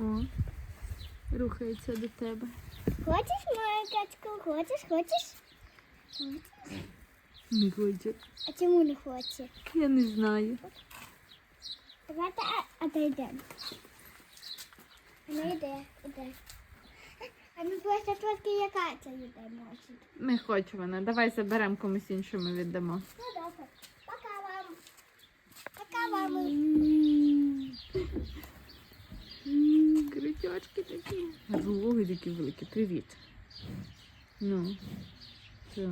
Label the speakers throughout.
Speaker 1: О, рухається до тебе.
Speaker 2: Хочеш мою качку? Хочеш, хочеш? Хочеш?
Speaker 1: Не хоче.
Speaker 2: А чому не хоче?
Speaker 1: Я не знаю.
Speaker 2: Давайте отойдемо. Вона йде, йде. А ми просто трошки як Катя йде, може.
Speaker 1: Не хоче вона. Давай заберемо комусь іншому віддамо.
Speaker 2: Ну добре. Пока вам. Пока вам.
Speaker 1: Крючочки такі. Ой, такі великі. Привіт. Ну. Що?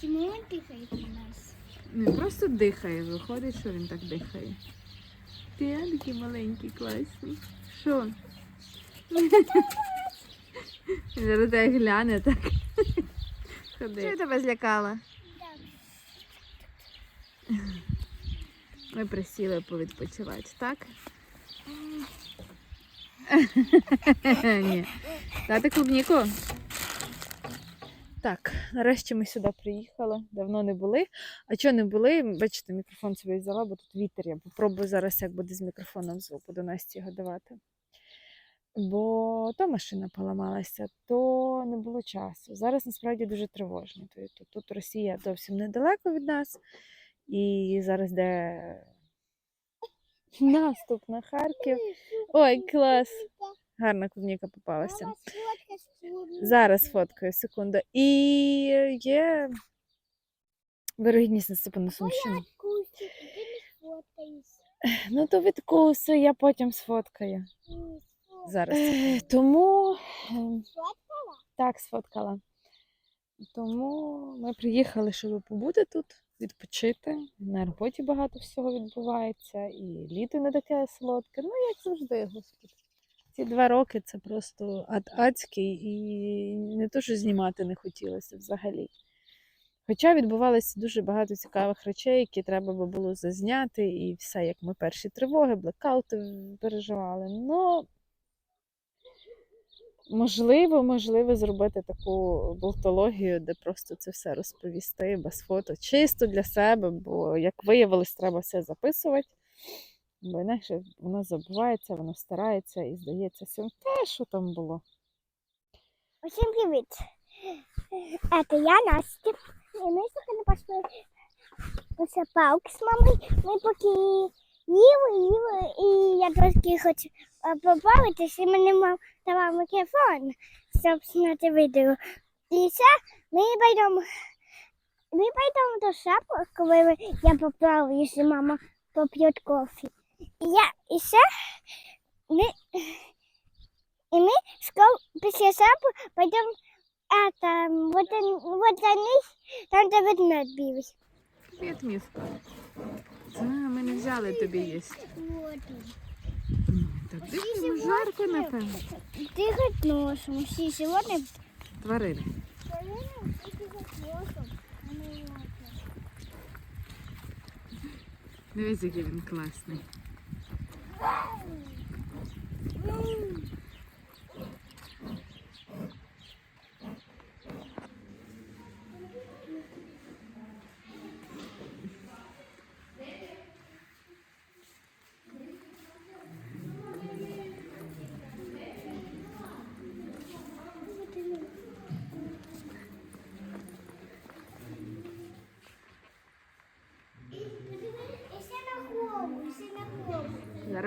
Speaker 2: Чому він тихає на нас?
Speaker 1: Не просто дихає, виходить, що він так дихає. Ти такий маленький, класний. Що? Він Зараз тебе гляне так. Ходи. Що я тебе злякала? Ми присіли повідпочивати, так? Ні. Дати клубніку? Так, нарешті ми сюди приїхали. Давно не були. А чого не були? Бачите, мікрофон собі взяла, бо тут вітер. Я попробую зараз, як буде з мікрофоном звук, буду Насті його давати. Бо то машина поламалася, то не було часу. Зараз насправді дуже тривожно. Тобто Тут Росія зовсім недалеко від нас, і зараз де наступ на Харків. Ой, клас! Гарна клубніка попалася. Зараз фоткаю, секунду. І є вирогідність наступу на Сумщину. Ну, то відкуси, я потім сфоткаю. Зараз. Е, Тому ем,
Speaker 2: Сфоткала?
Speaker 1: так сфоткала. Тому ми приїхали, щоб побути тут, відпочити. На роботі багато всього відбувається, і літо не таке солодке. Ну, як завжди, господи. Ці два роки це просто ад адський і не то, що знімати не хотілося взагалі. Хоча відбувалося дуже багато цікавих речей, які треба було зазняти, і все, як ми перші тривоги, блекаути переживали. Ну, можливо, можливо, зробити таку болтологію, де просто це все розповісти без фото, чисто для себе, бо, як виявилось, треба все записувати. Бо інакше воно забувається, воно старається і здається всім те, що там було.
Speaker 2: Усім привіт. Это я, Настя. І ми сьогодні пішли на сапалки з мамою. Ми поки їли, їли, і я трошки хочу е, побавитися, і мене мав давав мікрофон, щоб зняти відео. І все, ми пойдемо, ми пойдемо до шапу, коли я поплаваю, якщо мама поп'є кофе. І я, і все, ми, і ми скоро після шапу пойдемо а там, вот, вот за них, там де ведмедь білий.
Speaker 1: Привіт, міска. Ми не взяли тобі їсти. Так дивно, жарко, напевно.
Speaker 2: Дихать носом. Всі сьогодні
Speaker 1: Тварини. Дивіться, який він класний.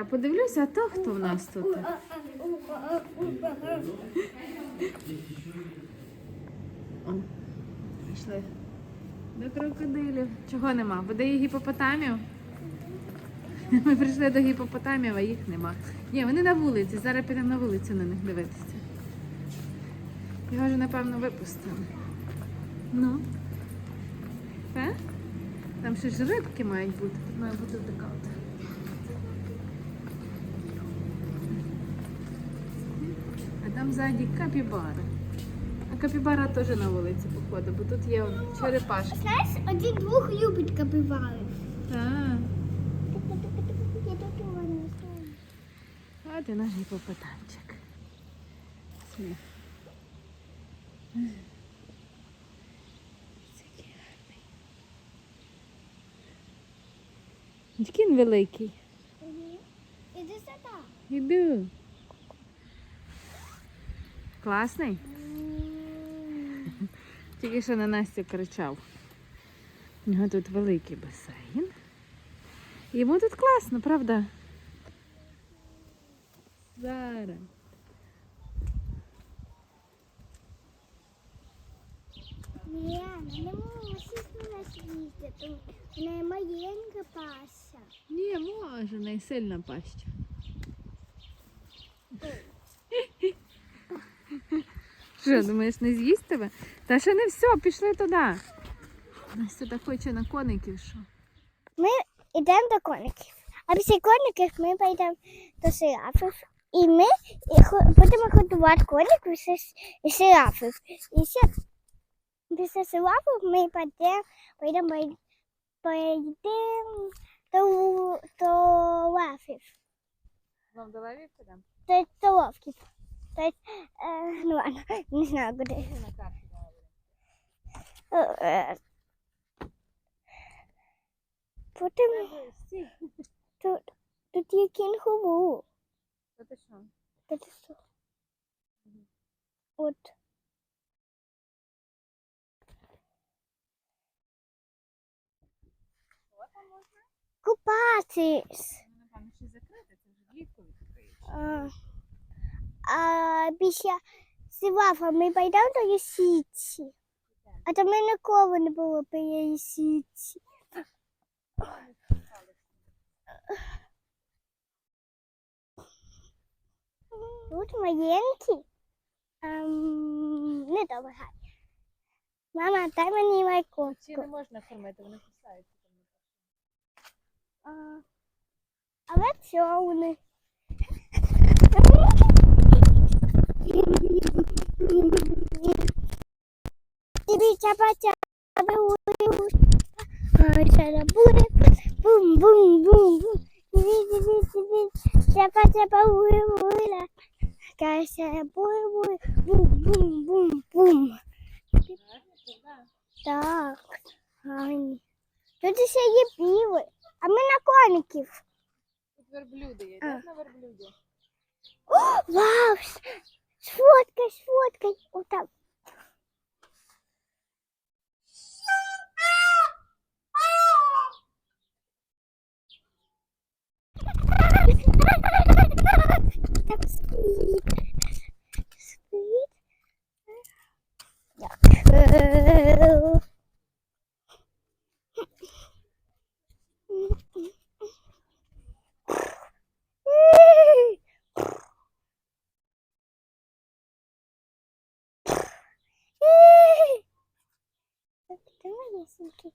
Speaker 1: Подивлюся, а то хто в нас тут? Пішли. До крокодилів. Чого нема? Буде є гіпопотамів? Ми прийшли до гіпопотамів, а їх нема. Ні, вони на вулиці. Зараз підемо на вулицю на них дивитися. Його вже, напевно, випустили. Ну. Е? Там ще ж рибки мають бути. Тут має бути така от. А там ззаді капібара. А капібара теж на вулиці походу, бо тут є черепашки.
Speaker 2: Знаєш, один двох любить капібари.
Speaker 1: Так. От і наш гіпопотамчик. Сміх. Який він великий.
Speaker 2: Іди сюди.
Speaker 1: Іду. Класний? Тільки що на Настю кричав. У нього тут великий басейн. Йому тут класно, правда? Зараз.
Speaker 2: Ні, не мусить на нас їздити. Вона маленька пася.
Speaker 1: Ні, може, не сильна паща. Що, думаєш, не з'їсть тебе? Та ще не все, пішли туди. Настя так хоче на коників, що.
Speaker 2: Ми йдемо до коників. А після коників ми поїдемо до сирафів. І ми будемо годувати коників і си- і сирафів. І ще після сирафів ми підемо, поїдемо, поїдемо, поїдемо до, до лафів.
Speaker 1: Вам до левів підемо?
Speaker 2: До, до ловків. Тобто, е, ну ладно, не знаю, куди. Е, е. Потім тут, тут є.
Speaker 1: Та ти що?
Speaker 2: Ти що? От. Купатись.
Speaker 1: Напевно, ще закрите, це вже влітку відкриють.
Speaker 2: А, після сівафа ми пойдемо до лисиці. А то ми ніколи не було біля лисиці. Тут маленький. Ем, не добре. Мама, дай мені
Speaker 1: Чи
Speaker 2: майкопку.
Speaker 1: не можна кормити, вони кусаються.
Speaker 2: А, але човни. Дивіться, бача, буде бум бум бум бум. Дивіться, дивіться, дивіться, чапа чапа буй буй бум бум бум бум. Так, гарні. Тут ще є біли, а ми на коників.
Speaker 1: Тут верблюди є, на верблюді.
Speaker 2: О, вау! Сфоткай, сфоткай. Так. Так спит. Спит. Так. Ты малесенький.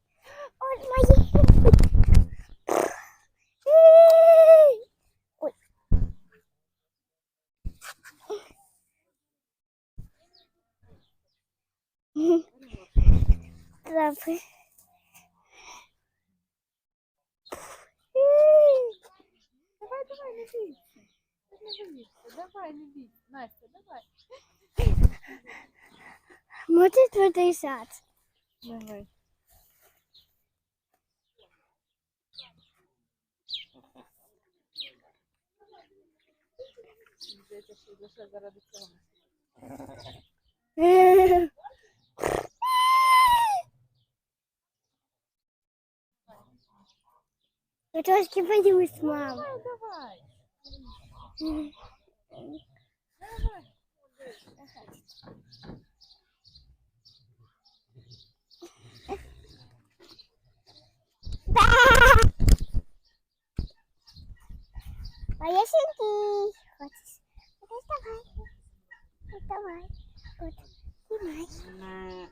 Speaker 2: Он маленький. Ой. Травы.
Speaker 1: Давай, давай. Ти боїшся. Давай. Настя, давай.
Speaker 2: Может, вот и сад.
Speaker 1: Давай. Здається, що лише заради цього.
Speaker 2: Я трошки боюсь, мам.
Speaker 1: Давай, давай.
Speaker 2: Малесенький. Хочешь? Вот давай. Вот давай. Вот. Снимай.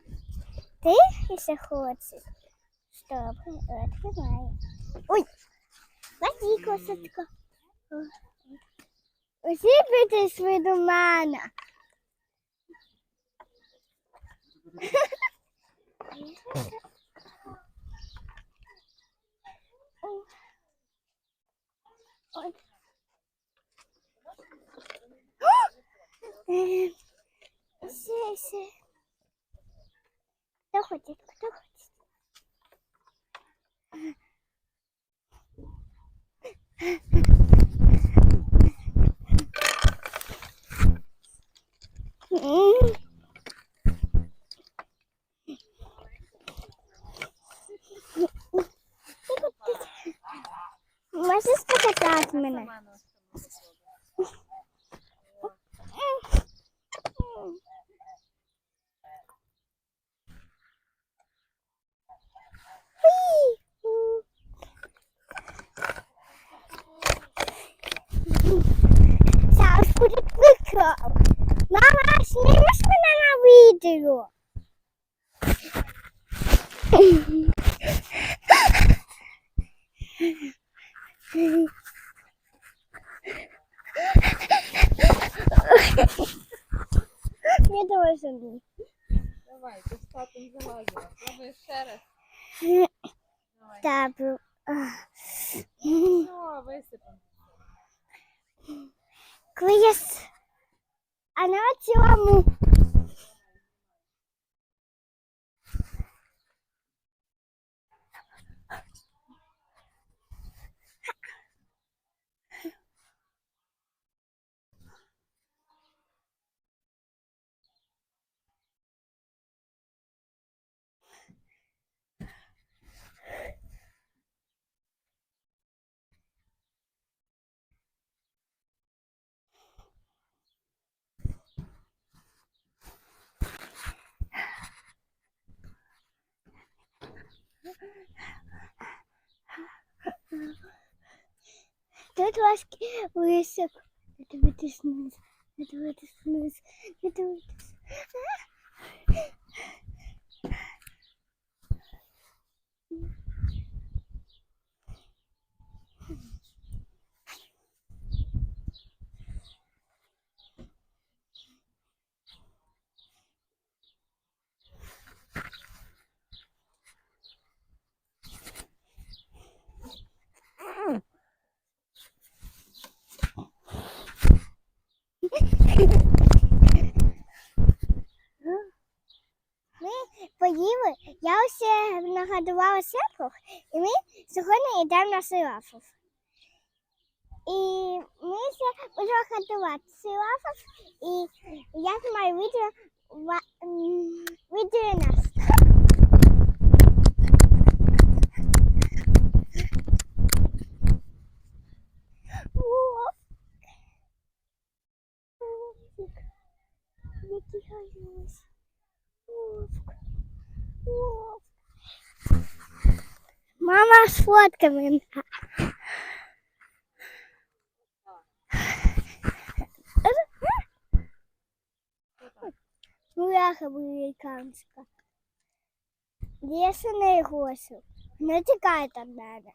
Speaker 2: Ты, если хочешь, чтобы открывай. Ой, води, кошечка. Усыпитесь вы до мене. Ой. Е, Ще, ще. Хто хоче, хто хоче. М. Можеш покатати мене? Зараз буде прикол. Мама, знімеш мене на відео? Не должен.
Speaker 1: Давай, ти з татом залазила. Пробуй ще раз. Давай.
Speaker 2: Так.
Speaker 1: Все, висипемо.
Speaker 2: Квіз. А на цьому. Трошки високо. Не дивитись вниз. Не дивитись вниз. Не дивитись. ось нагадувала сепох, і ми сьогодні йдемо на силафов. І ми ще будемо годувати силафов, і я знімаю відео, ва- м, відео нас. О! Вовчик, який гарний. Вовк. Вовк. Мама сфоткай мене. Муляха американська. Леса не госу. Не тікай від мене.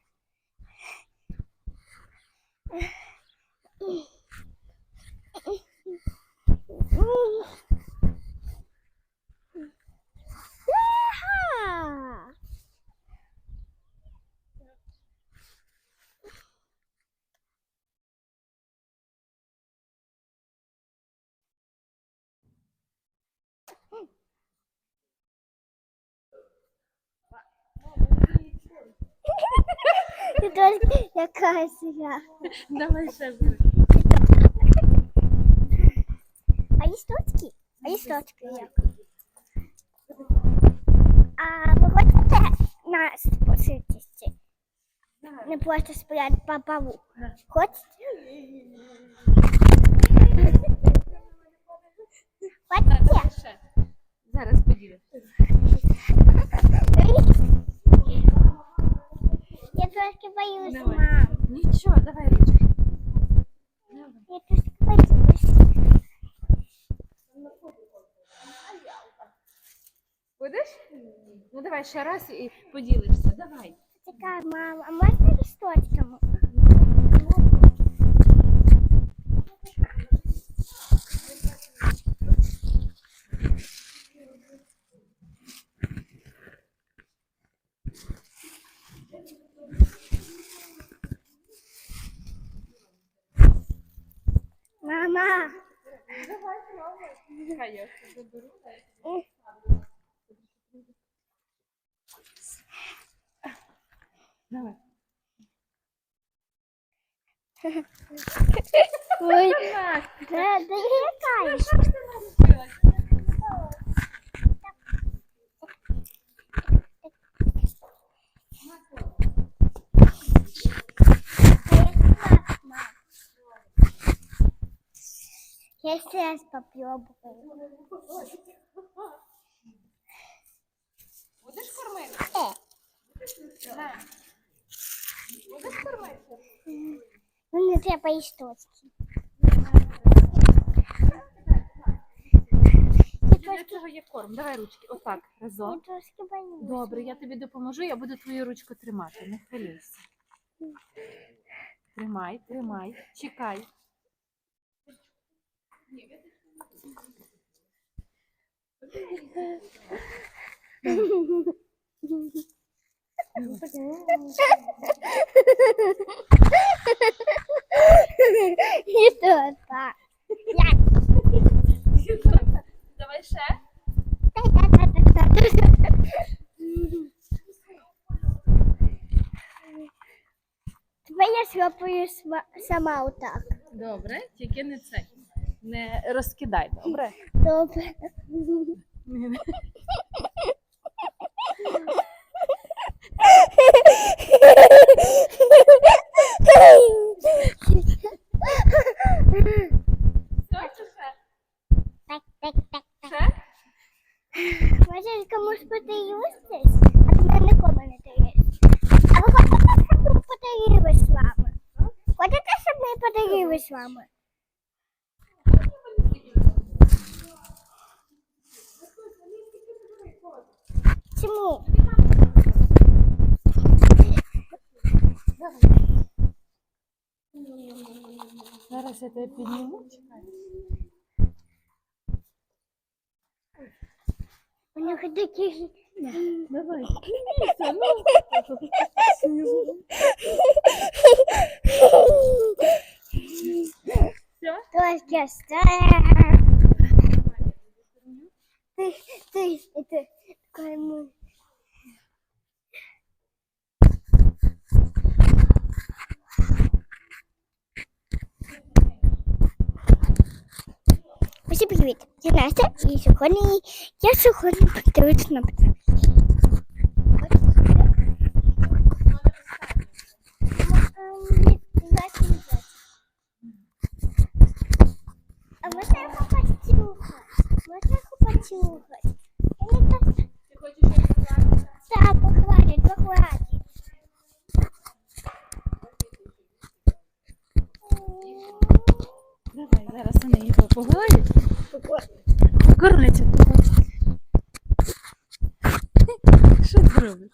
Speaker 2: Ха! Якась я.
Speaker 1: Давай ще буде.
Speaker 2: А листочки? А листочки як? А ви хочете нас поситися? Не просто спрятати по полу.
Speaker 1: Да.
Speaker 2: Хочете? Хочете?
Speaker 1: ще. Зараз поділю.
Speaker 2: Боюсь,
Speaker 1: Давай.
Speaker 2: мам.
Speaker 1: Нічого, давай Ричард.
Speaker 2: Я просто боюсь.
Speaker 1: Будеш? Ну давай ще раз і поділишся. Давай.
Speaker 2: Така, мама, а можна листочками? Мама,
Speaker 1: Давай, я
Speaker 2: ой,
Speaker 1: да,
Speaker 2: да, де лякаєш?
Speaker 1: Що ж ти наробила?
Speaker 2: Я раз попробую.
Speaker 1: Будеш кормити?
Speaker 2: Е,
Speaker 1: Будеш кормити?
Speaker 2: ну не треба і штучки.
Speaker 1: Для цього є корм. Давай ручки. Отак,
Speaker 2: Я
Speaker 1: разом.
Speaker 2: трошки боюсь.
Speaker 1: Добре, я тобі допоможу, я буду твою ручку тримати. Не хвилюйся. Тримай, тримай, чекай.
Speaker 2: І то так.
Speaker 1: Давай ще.
Speaker 2: Тепер я схлопаю сма- сама отак.
Speaker 1: Добре, тільки не це. Не розкидай, добре?
Speaker 2: Добре.
Speaker 1: Все, чи ще?
Speaker 2: Так, так, так, так.
Speaker 1: Ще?
Speaker 2: Може комусь подивитись, а ти мене нікому не даєш. А ви хочете, щоб ми подивились з вами? Хочете, щоб ми подивились з вами? Чому?
Speaker 1: Зараз я тебе підніму. Чекай.
Speaker 2: У них такі...
Speaker 1: Давай. Все?
Speaker 2: Трошки старе. Ти, ти, ти, кому? Усім привіт! Я Настя і сьогодні я сьогодні подивлюсь на
Speaker 1: Покормляться тебе. Що ти робиш?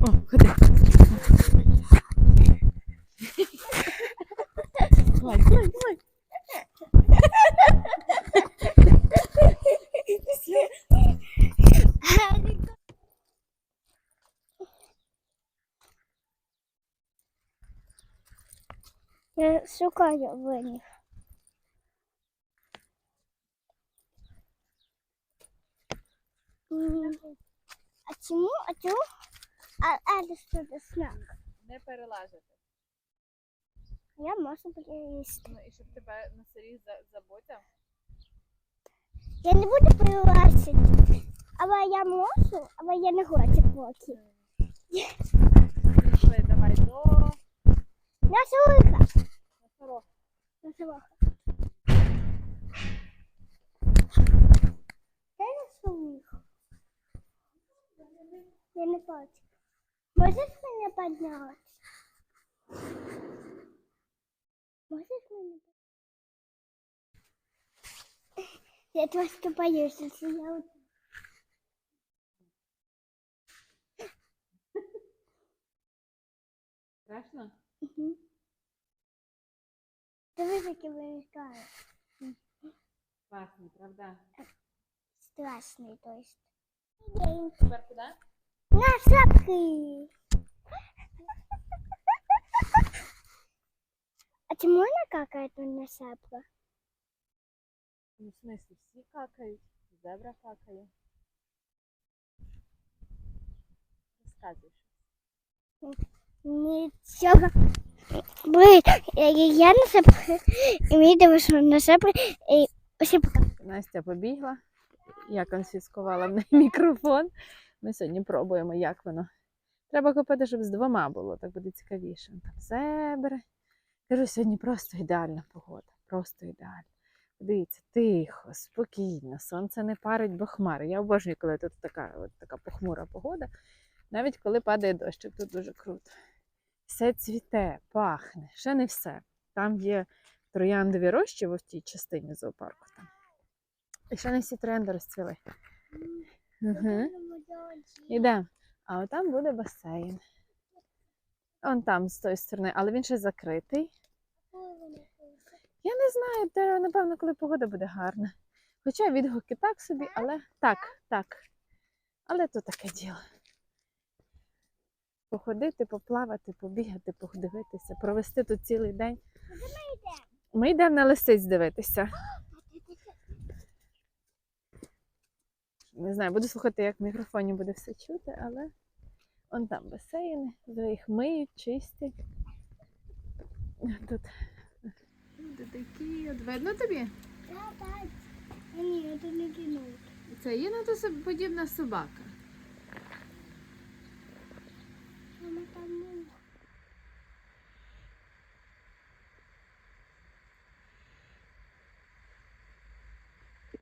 Speaker 1: О, ходи. Давай, давай, давай.
Speaker 2: Я шукаю в А чому? А чому? А, це що?
Speaker 1: Не перелазити.
Speaker 2: Я можу перелізти.
Speaker 1: Ну і щоб тебе на селі заботя.
Speaker 2: Я не буду перелазити. Але я можу, але я не хочу поки.
Speaker 1: Пішли, давай до
Speaker 2: На сорока.
Speaker 1: носорога.
Speaker 2: На сорока. Де на сорока? Я не бачу. Можеш мене підняти? Можеш мене підняти? Я трошки боюся, що я от
Speaker 1: Страшно?
Speaker 2: Угу. Дивись, які виникає.
Speaker 1: Класно, правда?
Speaker 2: Страшний, то есть.
Speaker 1: Тепер куди?
Speaker 2: На шапки! А чи можна какать на шапках?
Speaker 1: Ну, в смысле, всі какають, зебра какає. Розказуй.
Speaker 2: Нічого. Блин, я, на шапки, і мені дивишся на шапки, і усі.
Speaker 1: Настя побігла. Я конфіскувала в неї мікрофон. Ми сьогодні пробуємо, як воно. Треба купити, щоб з двома було, так буде цікавіше. Там зебри. Кажу, сьогодні просто ідеальна погода. Просто ідеальна. Дивіться, тихо, спокійно, сонце не парить, бо хмари. Я обожнюю, коли тут така, от така похмура погода. Навіть коли падає дощик, тут дуже круто. Все цвіте, пахне. Ще не все. Там є трояндові рощі в тій частині зоопарку. Там. І ще не всі троянди розцвіли. Угу. Ідемо. А отам буде басейн. Он там, з тої сторони, але він ще закритий. Я не знаю, де, напевно, коли погода буде гарна. Хоча відгуки так собі, але так, так. Але то таке діло. Походити, поплавати, побігати, подивитися, провести тут цілий день. Ми йдемо на лисиць дивитися. не знаю, буду слухати, як в мікрофоні буде все чути, але он там басейни, їх миють, чистять. Тут люди такі, видно тобі? Так, так.
Speaker 2: Ні, я тут не кину.
Speaker 1: Це є на то подібна собака. Мама там